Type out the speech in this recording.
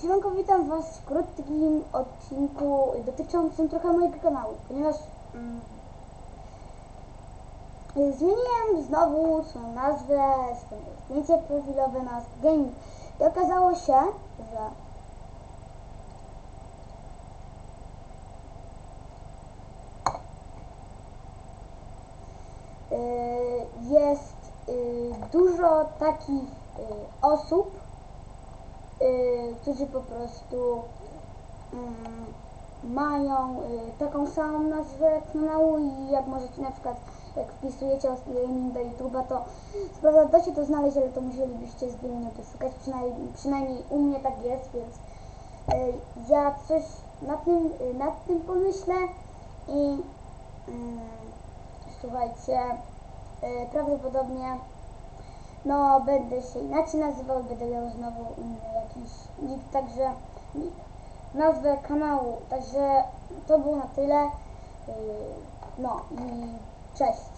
Siemanko, witam Was w krótkim odcinku dotyczącym trochę mojego kanału, ponieważ mm, zmieniłem znowu swoją nazwę, swoje zdjęcie profilowe na gaming. I okazało się, że y, jest y, dużo takich y, osób, którzy po prostu mm, mają y, taką samą nazwę kanału i jak możecie na przykład jak wpisujecie Gaming do YouTube'a, to sprawda da się to znaleźć, ale to musielibyście z dwie minuty szukać, przynajmniej, przynajmniej u mnie tak jest, więc y, ja coś nad tym, y, nad tym pomyślę i mm, słuchajcie, y, prawdopodobnie no, będę się inaczej nazywał, będę miał znowu inny jakiś nick, także nick, nazwę kanału, także to było na tyle. Yy, No i cześć.